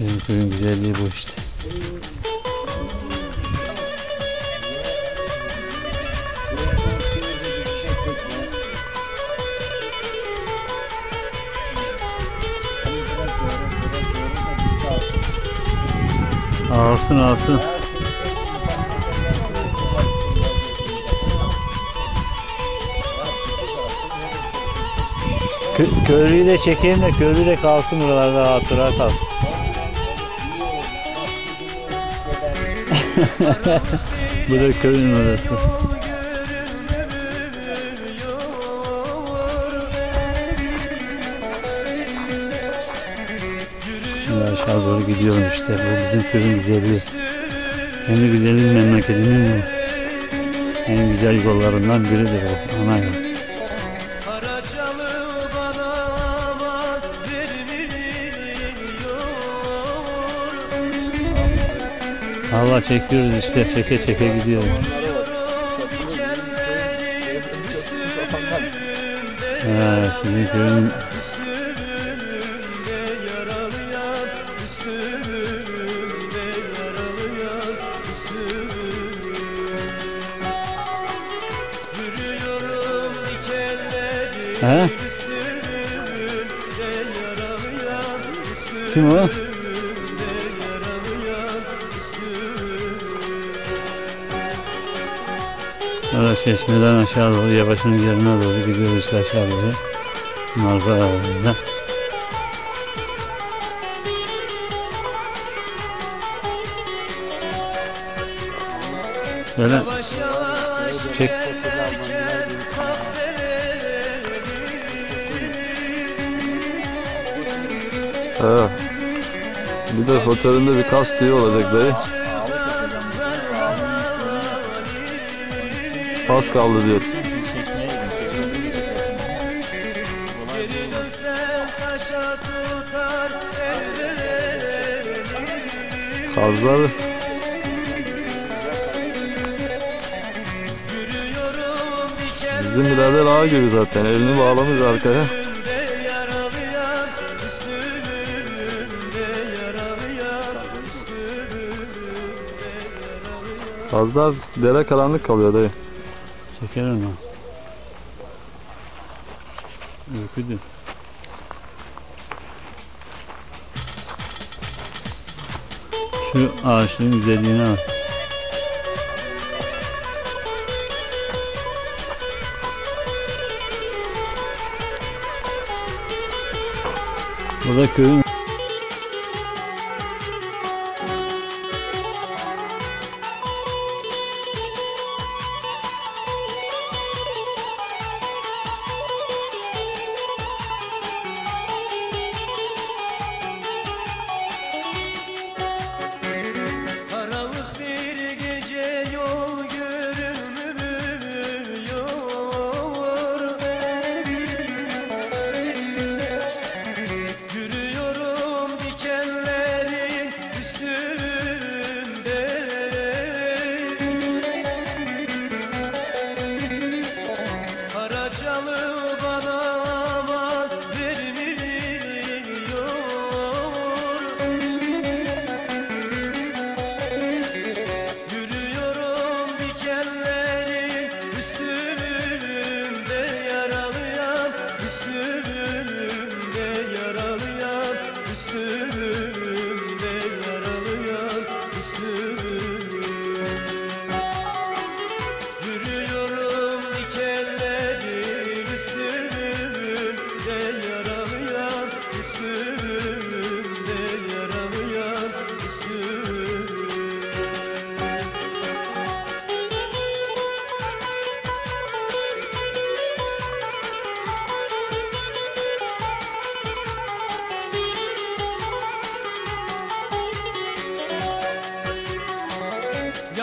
Bizim köyün güzelliği bu işte. Alsın alsın. Kö köylüyü de çekeyim de köylü de kalsın buralarda rahat kalsın. Bu da köyün orası. Şimdi aşağı doğru gidiyorum işte. Bu bizim köyün güzelliği. En güzeli memleketimin. En güzel yollarından biridir bu. Ana yol. Allah çekiyoruz işte. Çeke çeke gidiyoruz. Ha, sizin köyün Kim o? Orada çeşmeden aşağı doğru yavaşın yerine doğru gidiyoruz aşağı doğru. Manzara Böyle Yavaş yavaş çek. Ha. Bir de fotoğrafında bir kas tüyü olacak dayı. Az kaldı diyor. Kazlar bizim birader ağa gibi zaten. Elini bağlamış arkaya. Kazlar dere karanlık kalıyor dayı. Çeker onu. Ürküdü. Şu ağaçların güzelliğine bak. Burada köyün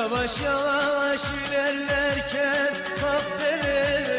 Yavaş yavaş ilerlerken kahveleri